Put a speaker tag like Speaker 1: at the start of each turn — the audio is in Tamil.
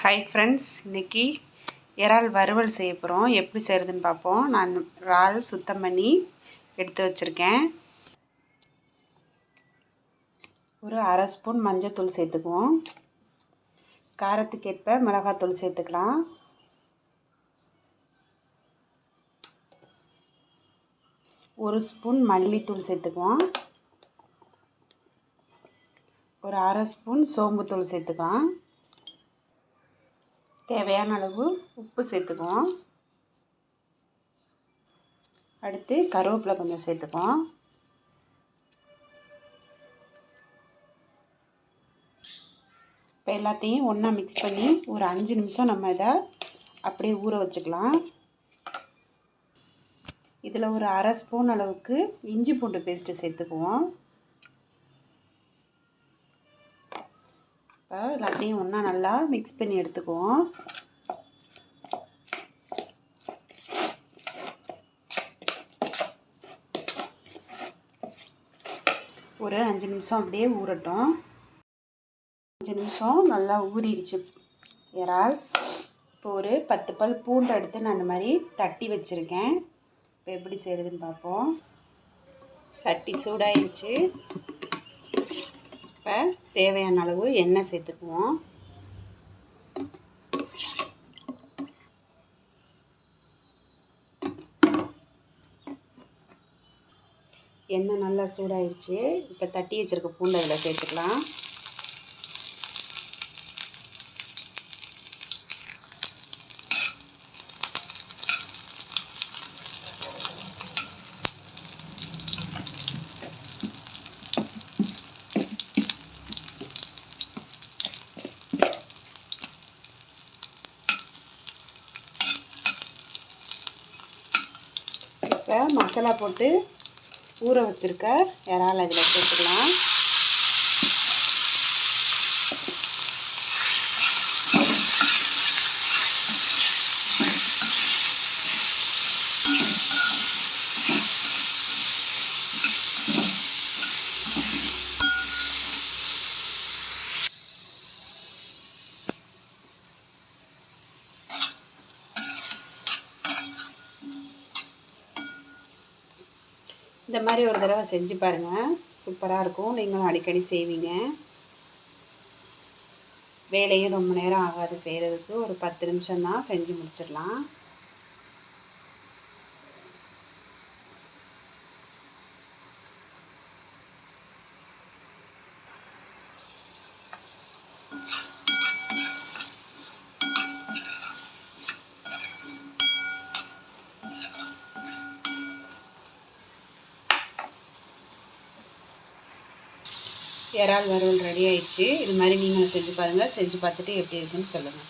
Speaker 1: ஹாய் ஃப்ரெண்ட்ஸ் இன்றைக்கி இறால் வறுவல் செய்ய போகிறோம் எப்படி செய்கிறதுன்னு பார்ப்போம். நான் இறால் சுத்தம் பண்ணி எடுத்து வச்சுருக்கேன். ஒரு அரை ஸ்பூன் மஞ்சத்தூள் சேர்த்துக்குவோம். காரத்துக்கேற்ப மிளகாத்தூள் சேர்த்துக்கலாம். ஒரு ஸ்பூன் மல்லித்தூள் சேர்த்துக்குவோம். ஒரு அரை ஸ்பூன் சோம்புத்தூள் சேர்த்துக்கலாம். தேவையான அளவு உப்பு சேர்த்துக்குவோம். அடுத்து கருவேப்பிலை கொஞ்சம் சேர்த்துக்குவோம். இப்போ எல்லாத்தையும் ஒன்றா மிக்ஸ் பண்ணி ஒரு அஞ்சு நிமிஷம் நம்ம இதை அப்படியே ஊற வச்சுக்கலாம். இதில் ஒரு அரை ஸ்பூன் அளவுக்கு இஞ்சி பூண்டு பேஸ்ட்டு சேர்த்துக்குவோம். இப்போ எல்லாத்தையும் ஒன்றா நல்லா மிக்ஸ் பண்ணி எடுத்துக்குவோம். ஒரு அஞ்சு நிமிஷம் அப்படியே ஊறட்டும். அஞ்சு நிமிஷம் நல்லா ஊறிடுச்சு. இறால் இப்போ ஒரு பத்து பல் பூண்டு எடுத்து நான் அந்த மாதிரி தட்டி வச்சுருக்கேன். இப்போ எப்படி செய்கிறதுன்னு பார்ப்போம். சட்டி சூடாயிடுச்சு இப்போ தேவையான அளவு எண்ணெய் சேர்த்துக்குவோம். எண்ணெய் நல்லா சூடாயிடுச்சு இப்போ தட்டி வச்சுருக்க பூண்டை இதில் சேர்த்துக்கலாம். இப்போ மசாலா போட்டு ஊற வச்சுருக்க. இறால் அதில் போட்டுக்கலாம் இந்த மாதிரி ஒரு தடவை செஞ்சு பாருங்கள் சூப்பராக இருக்கும். நீங்களும் அடிக்கடி செய்வீங்க. வேலையும் ரொம்ப நேரம் ஆகாது செய்கிறதுக்கு ஒரு பத்து நிமிஷம் தான் செஞ்சு முடிச்சிடலாம். இறால் வறுவல் ரெடி ஆயிடுச்சு. இது மாதிரி நீங்களும் செஞ்சு பாருங்கள் செஞ்சு பார்த்துட்டு எப்படி இருக்குன்னு சொல்லுங்கள்